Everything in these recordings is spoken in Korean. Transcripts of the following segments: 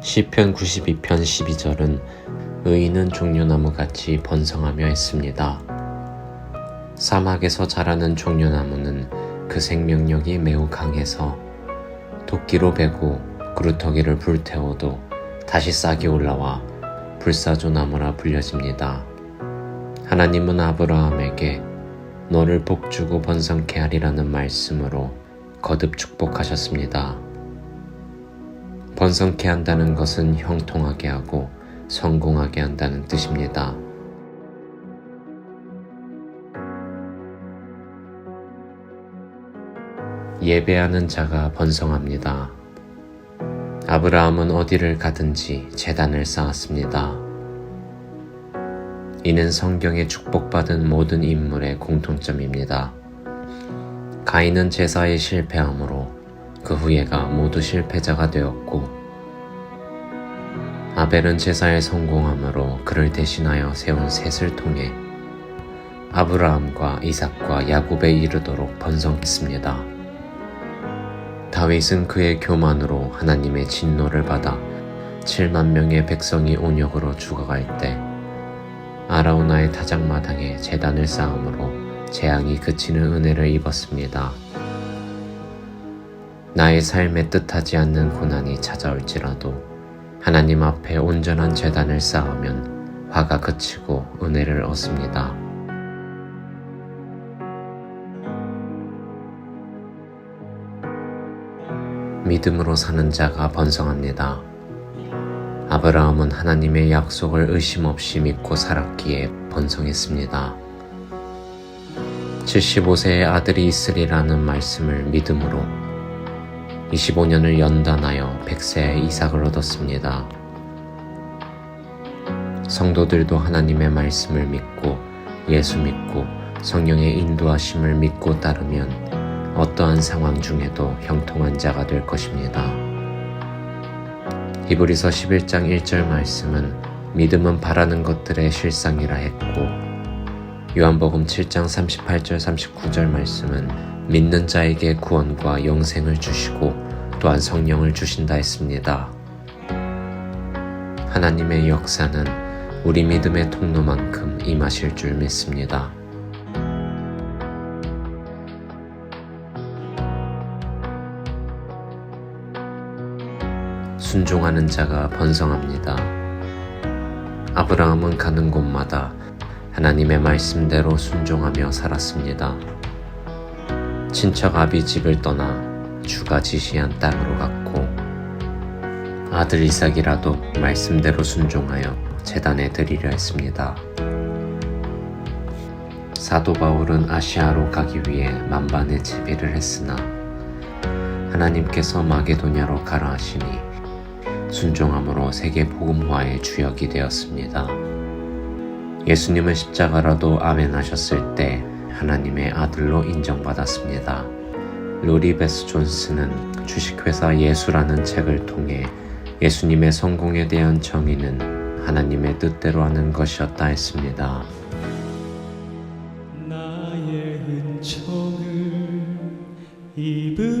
시편 92편 12절은 의인은 종려나무 같이 번성하며 했습니다. 사막에서 자라는 종려나무는 그 생명력이 매우 강해서 도끼로 베고 그루터기를 불태워도 다시 싹이 올라와 불사조 나무라 불려집니다. 하나님은 아브라함에게 너를 복주고 번성케 하리라는 말씀으로 거듭 축복하셨습니다. 번성케 한다는 것은 형통하게 하고 성공하게 한다는 뜻입니다. 예배하는 자가 번성합니다. 아브라함은 어디를 가든지 재단을 쌓았습니다. 이는 성경에 축복받은 모든 인물의 공통점입니다. 가인은 제사에 실패함으로 그 후예가 모두 실패자가 되었고 아벨은 제사에 성공함으로 그를 대신하여 세운 셋을 통해 아브라함과 이삭과 야곱에 이르도록 번성했습니다. 다윗은 그의 교만으로 하나님의 진노를 받아 7만 명의 백성이 온역으로 죽어갈 때 아라우나의 타작마당에 재단을 쌓음으로 재앙이 그치는 은혜를 입었습니다. 나의 삶에 뜻하지 않는 고난이 찾아올지라도 하나님 앞에 온전한 재단을 쌓으면 화가 그치고 은혜를 얻습니다. 믿음으로 사는 자가 번성합니다. 아브라함은 하나님의 약속을 의심 없이 믿고 살았기에 번성했습니다. 75세의 아들이 있으리라는 말씀을 믿음으로 25년을 연단하여 100세의 이삭을 얻었습니다. 성도들도 하나님의 말씀을 믿고 예수 믿고 성령의 인도하심을 믿고 따르면 어떠한 상황 중에도 형통한 자가 될 것입니다. 히브리서 11장 1절 말씀은 믿음은 바라는 것들의 실상이라 했고 요한복음 7장 38절 39절 말씀은 믿는 자에게 구원과 영생을 주시고 또한 성령을 주신다 했습니다. 하나님의 역사는 우리 믿음의 통로만큼 임하실 줄 믿습니다. 순종하는 자가 번성합니다. 아브라함은 가는 곳마다 하나님의 말씀대로 순종하며 살았습니다. 친척 아비 집을 떠나 주가 지시한 땅으로 갔고 아들 이삭이라도 말씀대로 순종하여 재단에 드리려 했습니다. 사도 바울은 아시아로 가기 위해 만반의 제비를 했으나 하나님께서 마게도냐로 가라 하시니 순종함으로 세계 복음화의 주역이 되었습니다. 예수님은 십자가라도 아멘하셨을 때 하나님의 아들로 인정받았습니다. 로리베스 존스는 주식회사 예수라는 책을 통해 예수님의 성공에 대한 정의는 하나님의 뜻대로 하는 것이었다 했습니다. 나의 은총을 입은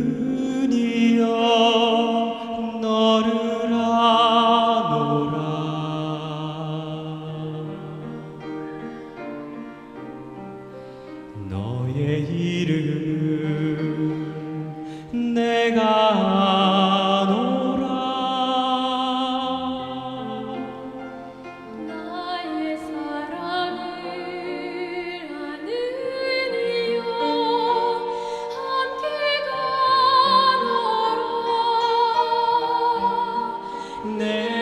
이름 내가 노라. 나의 사랑을 아는 이여 함께 가노라. 내